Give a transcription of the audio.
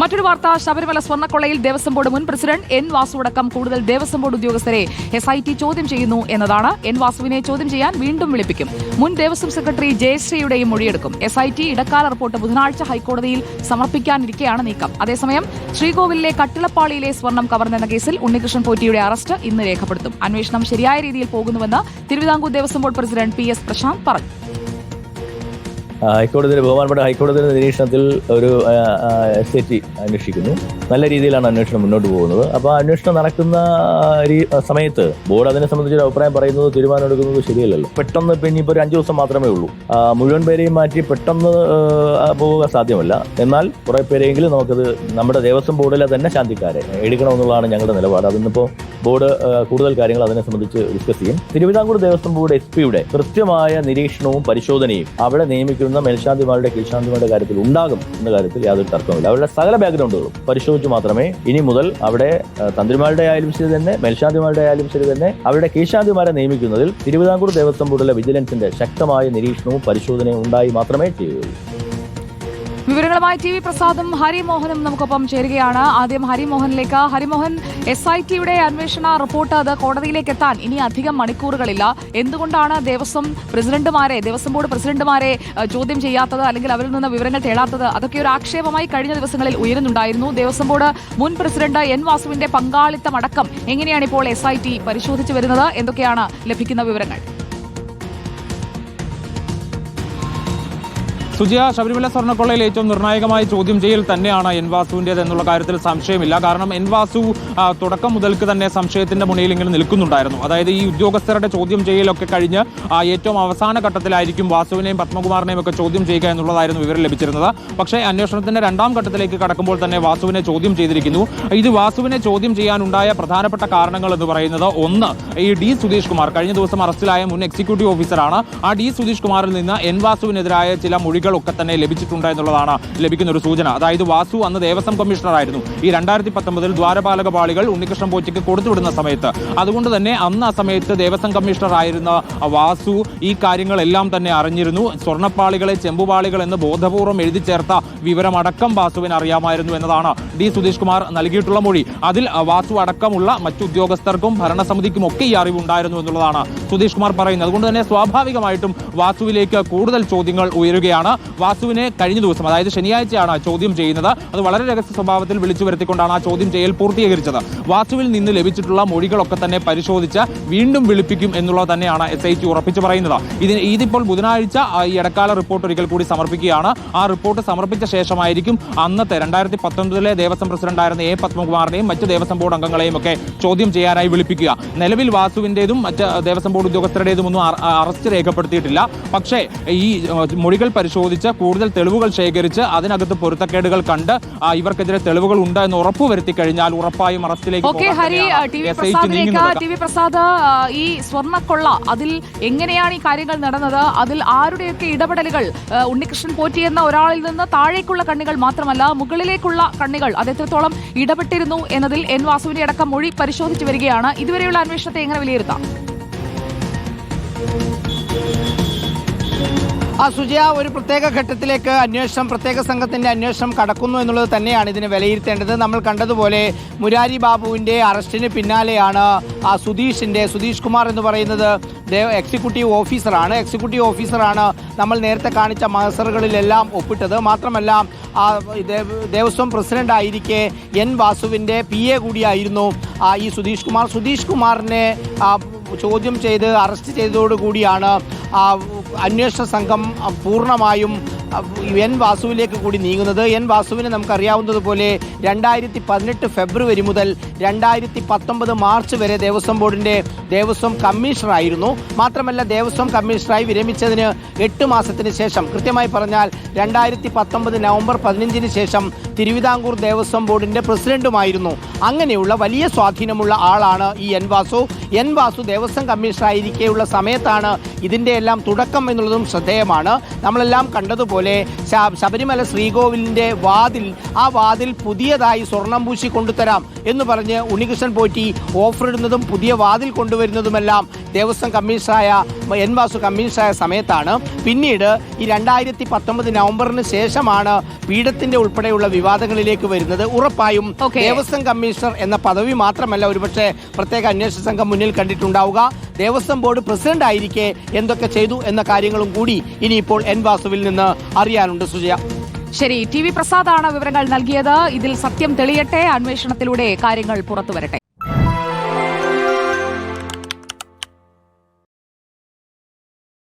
മറ്റൊരു വാർത്ത ശബരിമല സ്വർണക്കൊള്ളയിൽ ദേവസ്വം ബോർഡ് മുൻ പ്രസിഡന്റ് എൻ വാസു അടക്കം കൂടുതൽ ദേവസ്വം ബോർഡ് ഉദ്യോഗസ്ഥരെ എസ് ഐ ടി ചോദ്യം ചെയ്യുന്നു എന്നതാണ്. എൻ വാസുവിനെ ചോദ്യം ചെയ്യാൻ വീണ്ടും വിളിപ്പിക്കും. മുൻ ദേവസ്വം സെക്രട്ടറി ജയശ്രീയുടെയും മൊഴിയെടുക്കും. എസ് ഐ ടി ഇടക്കാല റിപ്പോർട്ട് ബുധനാഴ്ച ഹൈക്കോടതിയിൽ സമർപ്പിക്കാനിരിക്കെയാണ് നീക്കം. അതേസമയം ശ്രീകോവിലിലെ കട്ടിളപ്പാളിയിലെ സ്വർണം കവർന്നെന്ന കേസിൽ ഉണ്ണികൃഷ്ണൻ പോറ്റിയുടെ അറസ്റ്റ് ഇന്ന് രേഖപ്പെടുത്തും. അന്വേഷണം ശരിയായ രീതിയിൽ പോകുന്നുവെന്ന് Thiruvithamkoor Devaswom board president P S Prasanth പറഞ്ഞു. ഹൈക്കോടതിയുടെ ബഹുമാനപ്പെട്ട ഹൈക്കോടതിയുടെ നിരീക്ഷണത്തിൽ ഒരു എസ് ഐ ടി അന്വേഷിക്കുന്നു. നല്ല രീതിയിലാണ് അന്വേഷണം മുന്നോട്ട് പോകുന്നത്. അപ്പോൾ അന്വേഷണം നടക്കുന്ന സമയത്ത് ബോർഡ് അതിനെ സംബന്ധിച്ച് ഒരു അഭിപ്രായം പറയുന്നത് തീരുമാനം എടുക്കുന്നത് ശരിയല്ലല്ലോ. പെട്ടെന്ന് ഇപ്പം ഇനിയിപ്പോൾ ഒരു അഞ്ച് ദിവസം മാത്രമേ ഉള്ളൂ. മുഴുവൻ പേരെയും മാറ്റി പെട്ടെന്ന് പോവുക സാധ്യമല്ല. എന്നാൽ കുറേ പേരെങ്കിലും നമുക്കത് നമ്മുടെ ദേവസ്വം ബോർഡിലെ തന്നെ ശാന്തിക്കാരെ എടുക്കണമെന്നുള്ളതാണ് ഞങ്ങളുടെ നിലപാട്. അതിന്നിപ്പോൾ ബോർഡ് കൂടുതൽ കാര്യങ്ങൾ അതിനെ സംബന്ധിച്ച് ഡിസ്കസ് ചെയ്യും. തിരുവിതാംകൂർ ദേവസ്വം ബോർഡ് എസ് പിയുടെ കൃത്യമായ നിരീക്ഷണവും പരിശോധനയും അവിടെ നിയമിക്കുന്ന മേൽശാന്തിമാരുടെ കീഴ്ശാന്തിമാരുടെ കാര്യത്തിൽ ഉണ്ടാകും എന്ന കാര്യത്തിൽ യാതൊരു തർക്കമില്ല അവരുടെ സകല ബാക്ക്ഗ്രൗണ്ടുകളും പരിശോധിച്ച് മാത്രമേ ഇനി മുതൽ അവിടെ തന്ത്രിമാരുടെ ആയാലും ശരി തന്നെ മേൽശാന്തിമാരുടെ ആയാലും ശരി തന്നെ അവരുടെ കീഴ്ശാന്തിമാരെ നിയമിക്കുന്നതിൽ തിരുവിതാംകൂർ ദേവസ്വം ബോർഡിലെ വിജിലൻസിന്റെ ശക്തമായ നിരീക്ഷണവും പരിശോധനയും ഉണ്ടായി മാത്രമേ ചെയ്യുകയുള്ളൂ. വിവരങ്ങളുമായി ടി വി പ്രസാദും ഹരിമോഹനും നമുക്കൊപ്പം ചേരുകയാണ്. ആദ്യം ഹരിമോഹനിലേക്ക്. ഹരിമോഹൻ എസ് ഐ ടിയുടെ അന്വേഷണ റിപ്പോർട്ട് അത് കോടതിയിലേക്ക് എത്താൻ ഇനി അധികം മണിക്കൂറുകളില്ല. എന്തുകൊണ്ടാണ് ദേവസ്വം പ്രസിഡന്റുമാരെ ദേവസ്വം ബോർഡ് പ്രസിഡന്റുമാരെ ചോദ്യം ചെയ്യാത്തത് അല്ലെങ്കിൽ അവരിൽ നിന്ന് വിവരങ്ങൾ തേടാത്തത് അതൊക്കെ ഒരു ആക്ഷേപമായി കഴിഞ്ഞ ദിവസങ്ങളിൽ ഉയരുന്നുണ്ടായിരുന്നു. ദേവസ്വം ബോർഡ് മുൻ പ്രസിഡന്റ് എൻ വാസുവിന്റെ പങ്കാളിത്തമടക്കം എങ്ങനെയാണ് ഇപ്പോൾ എസ് പരിശോധിച്ചു വരുന്നത്? എന്തൊക്കെയാണ് ലഭിക്കുന്ന വിവരങ്ങൾ? സുജിയ ശബരിമല സ്വർണക്കൊള്ളയിൽ ഏറ്റവും നിർണായകമായ ചോദ്യം ചെയ്യൽ തന്നെയാണ് എൻ വാസുവിന്റെത് എന്നുള്ള കാര്യത്തിൽ സംശയമില്ല. കാരണം എൻ വാസു തുടക്കം മുതൽക്ക് തന്നെ സംശയത്തിന്റെ മുന്നിൽ ഇങ്ങനെ നിൽക്കുന്നുണ്ടായിരുന്നു. അതായത് ഈ ഉദ്യോഗസ്ഥരുടെ ചോദ്യം ചെയ്യലൊക്കെ കഴിഞ്ഞ് ഏറ്റവും അവസാന ഘട്ടത്തിലായിരിക്കും വാസുവിനെയും പത്മകുമാറിനെയും ഒക്കെ ചോദ്യം ചെയ്യുക എന്നുള്ളതായിരുന്നു വിവരം ലഭിച്ചിരുന്നത്. പക്ഷേ അന്വേഷണത്തിന്റെ രണ്ടാം ഘട്ടത്തിലേക്ക് കടക്കുമ്പോൾ തന്നെ വാസുവിനെ ചോദ്യം ചെയ്തിരിക്കുന്നു. ഇത് വാസുവിനെ ചോദ്യം ചെയ്യാനുണ്ടായ പ്രധാനപ്പെട്ട കാരണങ്ങൾ എന്ന് പറയുന്നത് ഒന്ന് ഈ ഡി സുധീഷ് കുമാർ കഴിഞ്ഞ ദിവസം അറസ്റ്റിലായ മുൻ എക്സിക്യൂട്ടീവ് ഓഫീസറാണ്. ആ ഡി സുധീഷ് കുമാറിൽ നിന്ന് എൻ വാസുവിനെതിരായ ചില മൊഴികളൊക്കെ തന്നെ ലഭിച്ചിട്ടുണ്ട് എന്നുള്ളതാണ് ലഭിക്കുന്ന ഒരു സൂചന. അതായത് വാസു അന്ന് ദേവസ്വം കമ്മീഷണറായിരുന്നു. ഈ രണ്ടായിരത്തി പത്തൊമ്പതിൽ ദ്വാരപാലക പാളികൾ ഉണ്ണികൃഷ്ണൻ പോറ്റിക്ക് കൊടുത്തുവിടുന്ന സമയത്ത്. അതുകൊണ്ട് തന്നെ അന്ന് ആ സമയത്ത് ദേവസ്വം കമ്മീഷണർ ആയിരുന്ന വാസു ഈ കാര്യങ്ങളെല്ലാം തന്നെ അറിഞ്ഞിരുന്നു. സ്വർണപ്പാളികളെ ചെമ്പുപാളികൾ എന്ന് ബോധപൂർവം എഴുതി ചേർത്ത വിവരമടക്കം വാസുവിന് അറിയാമായിരുന്നു എന്നതാണ് ഡി സുധീഷ് കുമാർ നൽകിയിട്ടുള്ള മൊഴി. അതിൽ വാസു അടക്കമുള്ള മറ്റു ഉദ്യോഗസ്ഥർക്കും ഭരണസമിതിക്കും ഒക്കെ ഈ അറിവുണ്ടായിരുന്നു എന്നുള്ളതാണ് സുധീഷ് കുമാർ പറയുന്നത്. അതുകൊണ്ട് തന്നെ സ്വാഭാവികമായിട്ടും വാസുവിലേക്ക് കൂടുതൽ ചോദ്യങ്ങൾ ഉയരുകയാണ്. വാസുവിനെ കഴിഞ്ഞ ദിവസം അതായത് ശനിയാഴ്ചയാണ് ചോദ്യം ചെയ്യുന്നത്. അത് വളരെ രഹസ്യ സ്വഭാവത്തിൽ വിളിച്ചു വരുത്തിക്കൊണ്ടാണ് ആ ചോദ്യം ചെയ്യൽ പൂർത്തീകരിച്ചത്. വാസുവിൽ നിന്ന് ലഭിച്ചിട്ടുള്ള മൊഴികളൊക്കെ തന്നെ പരിശോധിച്ച് വീണ്ടും വിളിപ്പിക്കും എന്നുള്ളത് തന്നെയാണ് എസ് ഐ ടി ഉറപ്പിച്ചു പറയുന്നത്. ഇതിന് ഇതിപ്പോൾ ബുധനാഴ്ച ഈ ഇടക്കാല റിപ്പോർട്ട് ഒരിക്കൽ കൂടി സമർപ്പിക്കുകയാണ്. ആ റിപ്പോർട്ട് സമർപ്പിച്ച ശേഷമായിരിക്കും അന്നത്തെ രണ്ടായിരത്തി പത്തൊൻപതിലെ ദേവസ്വം പ്രസിഡന്റായിരുന്ന എ പത്മകുമാറിനെയും മറ്റ് ദേവസ്വം ബോർഡ് അംഗങ്ങളെയും ഒക്കെ ചോദ്യം ചെയ്യാനായി വിളിപ്പിക്കുക. നിലവിൽ വാസുവിന്റേതും മറ്റ് ദേവസ്വം ബോർഡ് ഉദ്യോഗസ്ഥരുടേതും ഒന്നും അറസ്റ്റ് രേഖപ്പെടുത്തിയിട്ടില്ല. പക്ഷേ ഈ മൊഴികൾ പരിശോധിച്ച് കൂടുതൽ തെളിവുകൾ ശേഖരിച്ച് അതിനകത്ത് പൊരുത്തക്കേടുകൾ കണ്ട് ഇവർക്കെതിരെ തെളിവുകൾ ഉണ്ട് എന്ന് ഉറപ്പുവരുത്തി കഴിഞ്ഞാൽ ഉറപ്പായും അറസ്റ്റിലേക്ക് ഹരി ടി വി പ്രസാദ് ഈ സ്വർണക്കൊള്ള അതിൽ എങ്ങനെയാണ് ഈ കാര്യങ്ങൾ നടന്നത്? അതിൽ ആരുടെയൊക്കെ ഇടപെടലുകൾ ഉണ്ണികൃഷ്ണൻ പോറ്റി എന്ന ഒരാളിൽ നിന്ന് താഴേക്കുള്ള കണ്ണികൾ മാത്രമല്ല മുകളിലേക്കുള്ള കണ്ണികൾ അത് എത്രത്തോളം ഇടപെട്ടിരുന്നു എന്നതിൽ എൻ വാസുവിന്റെ അടക്കം മൊഴി പരിശോധിച്ചു വരികയാണ്. ഇതുവരെയുള്ള അന്വേഷണത്തെ എങ്ങനെ വിലയിരുത്താം? ആ സുജയ ഒരു പ്രത്യേക ഘട്ടത്തിലേക്ക് അന്വേഷണം പ്രത്യേക സംഘത്തിന്റെ അന്വേഷണം കടക്കുന്നു എന്നുള്ളത് തന്നെയാണ് ഇതിനെ വിലയിരുത്തേണ്ടത്. നമ്മൾ കണ്ടതുപോലെ മുരാരി ബാബുവിന്റെ അറസ്റ്റിന് പിന്നാലെയാണ് ആ സുധീഷിന്റെ സുധീഷ് കുമാർ എന്ന് പറയുന്നത് എക്സിക്യൂട്ടീവ് ഓഫീസറാണ് എക്സിക്യൂട്ടീവ് ഓഫീസറാണ് നമ്മൾ നേരത്തെ കാണിച്ച മത്സറുകളിലെല്ലാം ഒപ്പിട്ടത്. മാത്രമല്ല ആ ദേവ- ദേവസ്വം പ്രസിഡന്റ് ആയിരിക്കെ എൻ വാസുവിന്റെ പി എ കൂടിയായിരുന്നു ഈ സുധീഷ് കുമാർ. സുധീഷ് കുമാറിനെ ചോദ്യം ചെയ്ത് അറസ്റ്റ് ചെയ്തതോടുകൂടിയാണ് അന്വേഷണ സംഘം പൂർണമായും എൻ വാസുവിലേക്ക് കൂടി നീങ്ങുന്നത്. എൻ വാസുവിനെ നമുക്കറിയാവുന്നതുപോലെ രണ്ടായിരത്തി പതിനെട്ട് ഫെബ്രുവരി മുതൽ രണ്ടായിരത്തി പത്തൊമ്പത് മാർച്ച് വരെ ദേവസ്വം ബോർഡിന്റെ ദേവസ്വം കമ്മീഷണറായിരുന്നു. മാത്രമല്ല ദേവസ്വം കമ്മീഷണറായി വിരമിച്ചതിന് എട്ട് മാസത്തിന് ശേഷം കൃത്യമായി പറഞ്ഞാൽ രണ്ടായിരത്തി പത്തൊമ്പത് നവംബർ പതിനഞ്ചിന് ശേഷം തിരുവിതാംകൂർ ദേവസ്വം ബോർഡിന്റെ പ്രസിഡന്റുമായിരുന്നു. അങ്ങനെയുള്ള വലിയ സ്വാധീനമുള്ള ആളാണ് ഈ എൻ വാസു. എൻ വാസു ദേവസ്വം കമ്മീഷണറായിരിക്കെയുള്ള സമയത്താണ് ഇതിന്റെ എല്ലാം തുടക്കം എന്നുള്ളതും ശ്രദ്ധേയമാണ്. നമ്മളെല്ലാം കണ്ടതുപോലെ പോലെ ശബരിമല ശ്രീകോവിലിന്റെ വാതിൽ ആ വാതിൽ പുതിയതായി സ്വർണം പൂശി കൊണ്ടുതരാം എന്ന് പറഞ്ഞ് ഉണ്ണികൃഷ്ണൻ പോറ്റി ഓഫർ ഇടുന്നതും പുതിയ വാതിൽ കൊണ്ടുവരുന്നതുമെല്ലാം ദേവസ്വം കമ്മീഷണറായ എൻ വാസു കമ്മീഷണറായ സമയത്താണ്. പിന്നീട് ഈ രണ്ടായിരത്തി പത്തൊമ്പത് നവംബറിന് ശേഷമാണ് പീഠത്തിന്റെ ഉൾപ്പെടെയുള്ള വിവാദങ്ങളിലേക്ക് വരുന്നത്. ഉറപ്പായും. ദേവസ്വം കമ്മീഷണർ എന്ന പദവി മാത്രമല്ല ഒരുപക്ഷെ പ്രത്യേക അന്വേഷണ സംഘം മുന്നിൽ കണ്ടിട്ടുണ്ടാവുക. ദേവസ്വം ബോർഡ് പ്രസിഡന്റ് ആയിരിക്കെ എന്തൊക്കെ ചെയ്തു എന്ന കാര്യങ്ങളും കൂടി ഇനിയിപ്പോൾ എൻ വാസുവിൽ നിന്ന് അറിയാനുണ്ട് സുജയ. ശരി ടി വി പ്രസാദാണ് വിവരങ്ങൾ നൽകിയത്. ഇതിൽ സത്യം തെളിയട്ടെ അന്വേഷണത്തിലൂടെ കാര്യങ്ങൾ പുറത്തുവരട്ടെ.